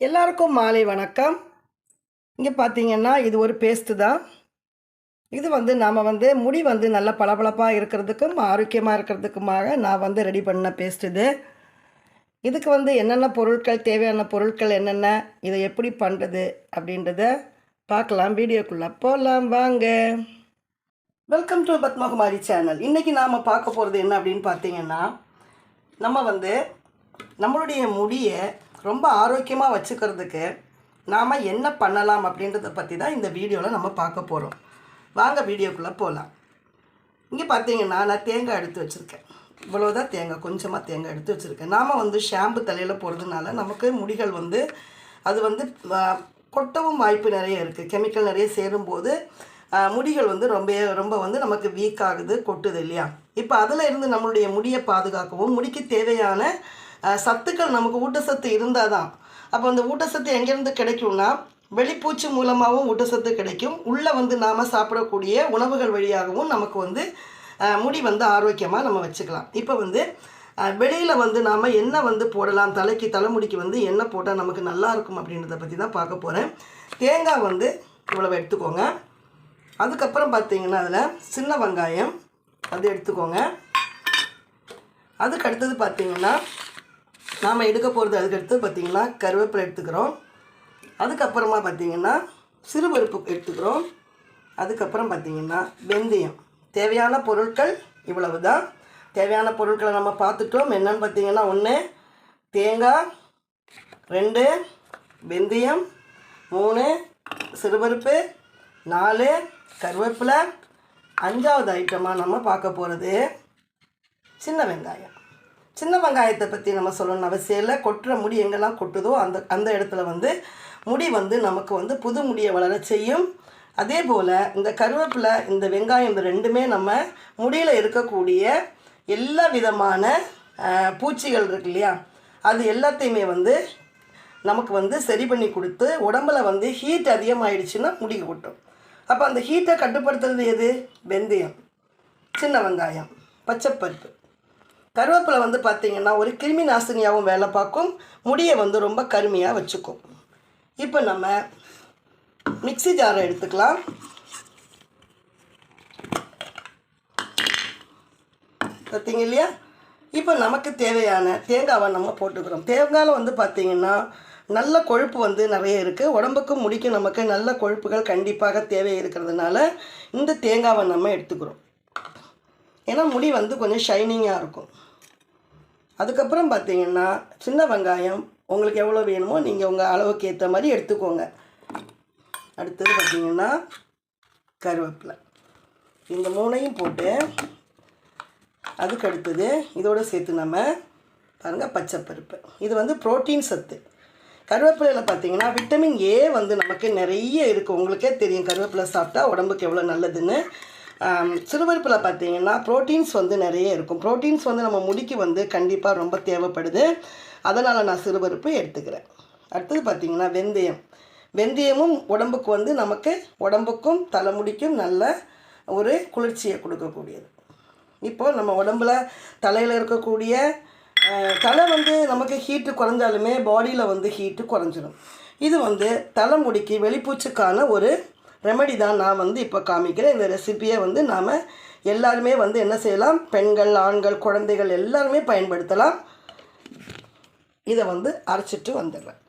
எல்லாருக்கும் மாலை வணக்கம். இங்கே பார்த்தீங்கன்னா இது ஒரு பேஸ்ட்டு தான் இது வந்து நாம் வந்து முடி வந்து நல்லா பளபளப்பாக இருக்கிறதுக்கும் ஆரோக்கியமாக இருக்கிறதுக்குமாக நான் வந்து ரெடி பண்ண பேஸ்ட் இது. இதுக்கு வந்து என்னென்ன பொருட்கள் தேவையான பொருட்கள் என்னென்ன இதை எப்படி பண்ணுறது அப்படின்றத பார்க்கலாம் வீடியோக்குள்ளே போகலாம் வாங்க. வெல்கம் டு பத்மகுமாரி சேனல் இன்றைக்கி நாம் பார்க்க போகிறது என்ன அப்படின்னு பார்த்தீங்கன்னா நம்ம வந்து நம்மளுடைய முடியை ரொம்ப ஆரோக்கியமாக வச்சுக்கிறதுக்கு நாம் என்ன பண்ணலாம் அப்படின்றத பற்றி தான் இந்த வீடியோவில் நம்ம பார்க்க போகிறோம் வாங்க வீடியோக்குள்ளே போகலாம் இங்கே பார்த்தீங்கன்னா நான் தேங்காய் எடுத்து வச்சுருக்கேன். இவ்வளோதான் தேங்காய் கொஞ்சமாக தேங்காய் எடுத்து வச்சுருக்கேன். நாம் வந்து ஷாம்பு தலையில் போடுறதுனால நமக்கு முடிகள் வந்து அது வந்து கொட்டவும் வாய்ப்பு நிறைய இருக்குது கெமிக்கல் நிறைய சேரும்போது முடிகள் வந்து ரொம்ப ரொம்ப வந்து நமக்கு வீக் ஆகுது கொட்டுது இல்லையா? இப்போ அதில் இருந்து நம்மளுடைய முடியை பாதுகாக்கவும் முடிக்கு தேவையான சத்துக்கள் நமக்கு ஊட்டச்சத்து இருந்தால் தான் அப்போ அந்த ஊட்டச்சத்து எங்கேருந்து கிடைக்கும்னா வெளிப்பூச்சி மூலமாகவும் ஊட்டச்சத்து கிடைக்கும். உள்ளே வந்து நாம் சாப்பிடக்கூடிய உணவுகள் வழியாகவும் நமக்கு வந்து முடி வந்து ஆரோக்கியமாக நம்ம வச்சுக்கலாம். இப்போ வந்து வெளியில் வந்து நாம் என்ன வந்து போடலாம். தலைக்கு தலைமுடிக்கு வந்து என்ன போட்டால் நமக்கு நல்லா இருக்கும் அப்படின்றத பற்றி தான் பார்க்க போகிறேன் தேங்காய் வந்து இவ்வளவு எடுத்துக்கோங்க. அதுக்கப்புறம் பார்த்தீங்கன்னா அதில் சின்ன வெங்காயம் அது எடுத்துக்கோங்க. அதுக்கு அடுத்தது பார்த்தீங்கன்னா நாம் எடுக்க போகிறது அதுக்கு அடுத்து கருவேப்பிலை எடுத்துக்கிறோம். அதுக்கப்புறமா பார்த்தீங்கன்னா சிறுபருப்பு எடுத்துக்கிறோம். அதுக்கப்புறம் பார்த்தீங்கன்னா வெந்தயம். தேவையான பொருட்கள் இவ்வளவு தான் தேவையான பொருட்களை நம்ம பார்த்துட்டோம். என்னன்னு பார்த்தீங்கன்னா ஒன்று தேங்காய் ரெண்டு வெந்தயம் மூணு சிறுபருப்பு நாலு கருவேப்பிலை. அஞ்சாவது ஐட்டமாக நம்ம பார்க்க போகிறது சின்ன வெங்காயம். சின்ன வெங்காயத்தை பற்றி நம்ம சொல்லணும். அவசியம் இல்லை கொட்டுற முடி எங்கெல்லாம் கொட்டுதோ அந்த அந்த இடத்துல வந்து முடி வந்து நமக்கு வந்து புது முடியை வளர செய்யும். அதே போல் இந்த கருவேப்பிலை இந்த வெங்காயம் இந்த ரெண்டுமே நம்ம முடியில் இருக்கக்கூடிய எல்லா விதமான பூச்சிகள் இருக்கு இல்லையா? அது எல்லாத்தையுமே வந்து நமக்கு வந்து சரி பண்ணி கொடுத்து உடம்புல வந்து ஹீட் அதிகமாகிடுச்சுன்னா முடி கொட்டும். அப்போ அந்த ஹீட்டை கட்டுப்படுத்துறது எது? வெந்தயம். சின்ன வெங்காயம். பச்சைப்பருப்பு. கருவேப்பிலை வந்து பார்த்திங்கன்னா ஒரு கிருமி நாசினியாகவும் வேலை பார்க்கும். முடியை வந்து ரொம்ப கருமையாக வச்சுக்கும். இப்போ நம்ம மிக்ஸி ஜாரை எடுத்துக்கலாம். பார்த்தீங்க இல்லையா? இப்போ நமக்கு தேவையான தேங்காவை நம்ம போட்டுக்கிறோம். தேங்காயில் வந்து பார்த்திங்கன்னா நல்ல கொழுப்பு வந்து நிறைய இருக்குது உடம்புக்கும் முடிக்கும் நமக்கு நல்ல கொழுப்புகள் கண்டிப்பாக தேவை இருக்கிறதுனால இந்த தேங்காவை நம்ம எடுத்துக்கிறோம். ஏன்னா முடி வந்து கொஞ்சம் ஷைனிங்காக இருக்கும். அதுக்கப்புறம் பார்த்தீங்கன்னா சின்ன வெங்காயம் உங்களுக்கு எவ்வளோ வேணுமோ நீங்கள் உங்கள் அளவுக்கு ஏற்ற மாதிரி எடுத்துக்கோங்க. அடுத்தது பார்த்தீங்கன்னா கருவேப்பிலை. இந்த மூணையும் போட்டு அதுக்கு அடுத்தது இதோடு சேர்த்து நம்ம பாருங்கள் பச்சைப்பருப்பு. இது வந்து புரோட்டீன் சத்து. கருவேப்பிலையில் பார்த்தீங்கன்னா விட்டமின் ஏ வந்து நமக்கு நிறைய இருக்குது உங்களுக்கே தெரியும் கருவேப்பிலை சாப்பிட்டா உடம்புக்கு எவ்வளோ நல்லதுன்னு. சிறுபருப்பில் பார்த்தீங்கன்னா ப்ரோட்டீன்ஸ் வந்து நிறைய இருக்கும். ப்ரோட்டீன்ஸ் வந்து நம்ம முடிக்கு வந்து கண்டிப்பாக ரொம்ப தேவைப்படுது. அதனால் நான் சிறுபருப்பு எடுத்துக்கிறேன். அடுத்தது பார்த்தீங்கன்னா வெந்தயம். வெந்தயமும் உடம்புக்கு வந்து நமக்கு உடம்புக்கும் தலைமுடிக்கும் நல்ல ஒரு குளிர்ச்சியை கொடுக்கக்கூடியது. இப்போ நம்ம உடம்புல தலையில் இருக்கக்கூடிய தலை வந்து நமக்கு ஹீட்டு குறைஞ்சாலுமே பாடியில் வந்து ஹீட்டு குறைஞ்சிடும் இது வந்து தலைமுடிக்கு வெளிப்பூச்சுக்கான ஒரு ரெமெடி தான் நான் வந்து இப்போ காமிக்கிறேன். இந்த ரெசிபியை வந்து நாம் எல்லாருமே வந்து என்ன செய்யலாம்? பெண்கள் ஆண்கள் குழந்தைகள் எல்லாருமே பயன்படுத்தலாம். இதை வந்து அரைச்சிட்டு வந்துடுறேன்.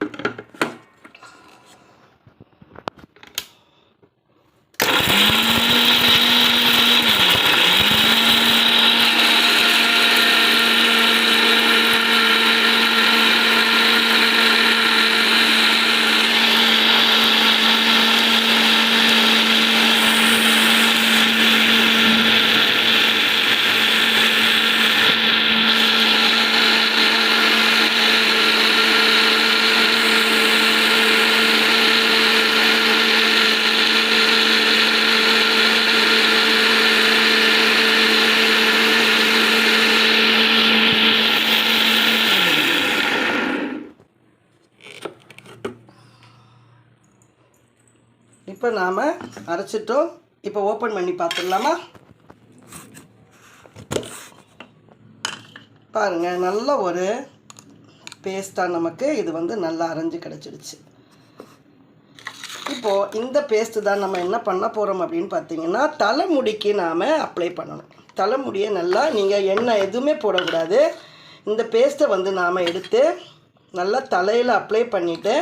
இப்போ நாம் அரைச்சிட்டோம். இப்போ ஓப்பன் பண்ணி பார்த்துடலாமா? பாருங்கள் நல்ல ஒரு பேஸ்ட்டாக நமக்கு இது வந்து நல்லா அரைஞ்சு கிடச்சிடுச்சு இப்போது இந்த பேஸ்ட்டு தான் நம்ம என்ன பண்ண போகிறோம் அப்படின்னு பார்த்தீங்கன்னா தலைமுடிக்கு நாம் அப்ளை பண்ணணும். தலைமுடியை நல்லா நீங்கள் எண்ணெய் எதுவுமே போடக்கூடாது. இந்த பேஸ்ட்டை வந்து நாம் எடுத்து நல்லா தலையில் அப்ளை பண்ணிவிட்டு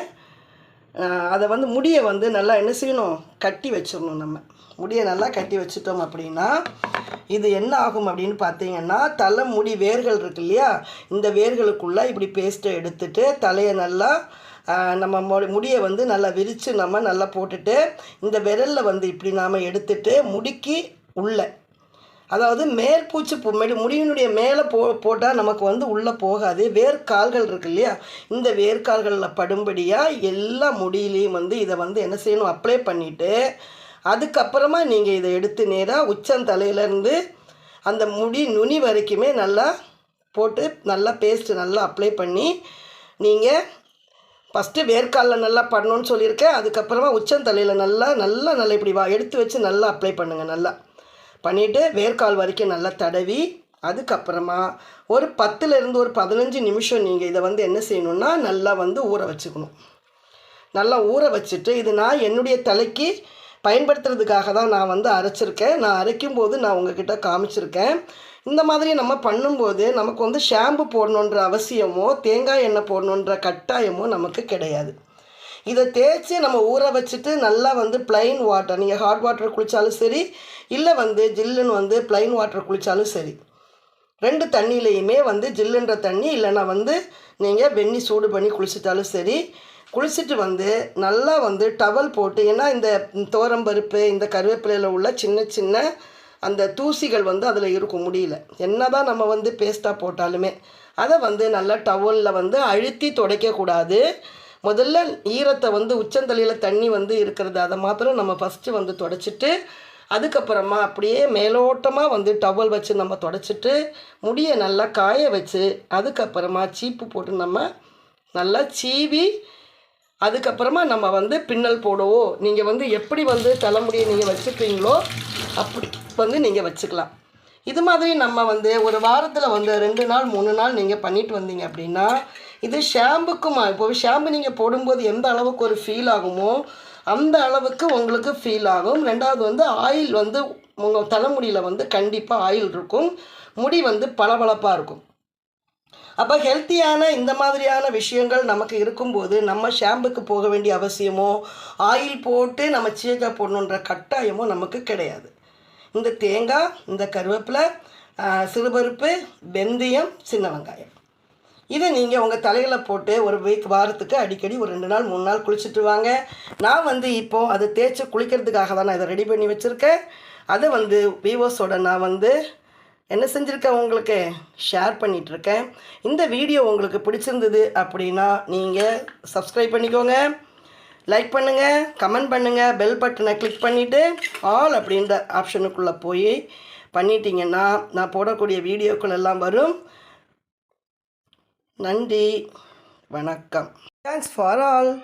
அதை வந்து முடியை வந்து நல்லா என்ன செய்யணும்? கட்டி வச்சிடணும் நம்ம. முடியை நல்லா கட்டி வச்சுட்டோம் அப்படின்னா இது என்ன ஆகும் அப்படின்னு பார்த்தீங்கன்னா தலை முடி வேர்கள் இருக்கு இல்லையா? இந்த வேர்களுக்குள்ளே இப்படி பேஸ்ட்டை எடுத்துட்டு தலையை நல்லா நம்ம மு- முடியை வந்து நல்லா விரித்து நம்ம நல்லா போட்டுட்டு இந்த விரலில் வந்து இப்படி நாம் எடுத்துட்டு முடிக்கி உள்ளே அதாவது மேற்பூச்சு மெடி முடியினுடைய மேலே போ போட்டால் நமக்கு வந்து உள்ளே போகாது. வேர்க்கால்கள் இருக்கு இல்லையா? இந்த வேர்க்கால்களில் படும்படியாக எல்லா முடியிலையும் வந்து இதை வந்து என்ன செய்யணும்? அப்ளை பண்ணிவிட்டு அதுக்கப்புறமா நீங்கள் இதை எடுத்து நேராக உச்சந்தலையிலேருந்து அந்த முடி நுனி வரைக்குமே நல்லா போட்டு நல்லா பேஸ்ட்டு நல்லா அப்ளை பண்ணி நீங்கள் ஃபஸ்ட்டு வேர்க்காலில் நல்லா பண்ணணும்னு சொல்லியிருக்கேன். அதுக்கப்புறமா உச்சந்தலையில் நல்லா நல்லா நல்லா இப்படி வா எடுத்து வச்சு நல்லா அப்ளை பண்ணுங்கள் நல்லா. பண்ணிவிட்டு வேர்க்கால் வரைக்கும் நல்லா தடவி அதுக்கப்புறமா ஒரு பத்துலேருந்து ஒரு பதினஞ்சு நிமிஷம் நீங்கள் இதை வந்து என்ன செய்யணும்னா நல்லா வந்து ஊற வச்சுக்கணும். நல்லா ஊற வச்சுட்டு இது நான் என்னுடைய தலைக்கு பயன்படுத்துறதுக்காக தான் நான் வந்து அரைச்சிருக்கேன். நான் அரைக்கும் போது நான் உங்ககிட்ட காமிச்சிருக்கேன். இந்த மாதிரி நம்ம பண்ணும்போது நமக்கு வந்து ஷாம்பு போடணுன்ற அவசியமோ தேங்காய் எண்ணெய் போடணுன்ற கட்டாயமோ நமக்கு கிடையாது. இதை தேய்ச்சி நம்ம ஊற வச்சுட்டு நல்லா வந்து ப்ளைன் வாட்டர் நீங்கள் ஹாட் வாட்டர் குளித்தாலும் சரி இல்லை வந்து ஜில்லுன்னு வந்து ப்ளைன் வாட்டர் குளித்தாலும் சரி. ரெண்டு தண்ணியிலையுமே வந்து ஜில்லுன்ற தண்ணி இல்லைன்னா வந்து நீங்கள் வெந்நி சூடு பண்ணி குளிச்சிட்டாலும் சரி குளிச்சுட்டு வந்து நல்லா வந்து டவல் போட்டு ஏன்னா இந்த தோரம்பருப்பு இந்த கருவேப்பிலையில் உள்ள சின்ன சின்ன அந்த தூசிகள் வந்து அதில் இருக்கும் முடியல. என்ன தான் நம்ம வந்து பேஸ்ட்டாக போட்டாலுமே அதை வந்து நல்லா டவலில் வந்து அழுத்தி துடைக்கக்கூடாது. முதல்ல ஈரத்தை வந்து உச்சந்தலையில் தண்ணி வந்து இருக்கிறது அதை மாத்திரம் நம்ம ஃபஸ்ட்டு வந்து தொடச்சிட்டு அதுக்கப்புறமா அப்படியே மேலோட்டமாக வந்து டவல் வச்சு நம்ம தொடச்சிட்டு முடியை நல்லா காய வச்சு அதுக்கப்புறமா சீப்பு போட்டு நம்ம நல்லா சீவி அதுக்கப்புறமா நம்ம வந்து பின்னல் போடவோ. நீங்கள் வந்து எப்படி வந்து தலைமுடியை நீங்கள் வச்சுக்கிறீங்களோ அப்படி வந்து நீங்கள் வச்சுக்கலாம். இது மாதிரி நம்ம வந்து ஒரு வாரத்தில் வந்து ரெண்டு நாள் மூணு நாள் நீங்கள் பண்ணிட்டு வந்தீங்க அப்படின்னா இது ஷாம்புக்குமா? இப்போ ஷாம்பு நீங்கள் போடும்போது எந்த அளவுக்கு ஒரு ஃபீல் ஆகுமோ அந்த அளவுக்கு உங்களுக்கு ஃபீல் ஆகும். ரெண்டாவது வந்து ஆயில் வந்து உங்கள் தலைமுடியில் வந்து கண்டிப்பாக ஆயில் இருக்கும். முடி வந்து பளபளப்பாக இருக்கும். அப்போ ஹெல்த்தியான இந்த மாதிரியான விஷயங்கள் நமக்கு இருக்கும்போது நம்ம ஷாம்புக்கு போக வேண்டிய அவசியமோ ஆயில் போட்டு நம்ம சீக்கா போடணுன்ற கட்டாயமோ நமக்கு கிடையாது. இந்த தேங்காய் இந்த கருவேப்பிலை சிறுபருப்பு வெந்தயம் சின்ன வெங்காயம். இதை நீங்கள் உங்கள் தலையில் போட்டு ஒரு வீக் வாரத்துக்கு அடிக்கடி ஒரு ரெண்டு நாள் மூணு நாள் குளிச்சுட்டு வாங்க. நான் வந்து இப்போது அதை தேய்ச்சி குளிக்கிறதுக்காக தான் நான் இதை ரெடி பண்ணி வச்சுருக்கேன். அதை வந்து விவோஸோட நான் வந்து என்ன செஞ்சுருக்கேன் உங்களுக்கு? ஷேர் பண்ணிகிட்ருக்கேன் இந்த வீடியோ உங்களுக்கு பிடிச்சிருந்தது அப்படின்னா நீங்கள் சப்ஸ்கிரைப் பண்ணிக்கோங்க. லைக் பண்ணுங்கள் கமெண்ட் பண்ணுங்கள் பெல் பட்டனை கிளிக் பண்ணிவிட்டு ஆல் அப்படின்ற ஆப்ஷனுக்குள்ளே போய் பண்ணிட்டீங்கன்னா நான் போடக்கூடிய வீடியோக்கள் எல்லாம் வரும். நன்றி. வணக்கம். Thanks for all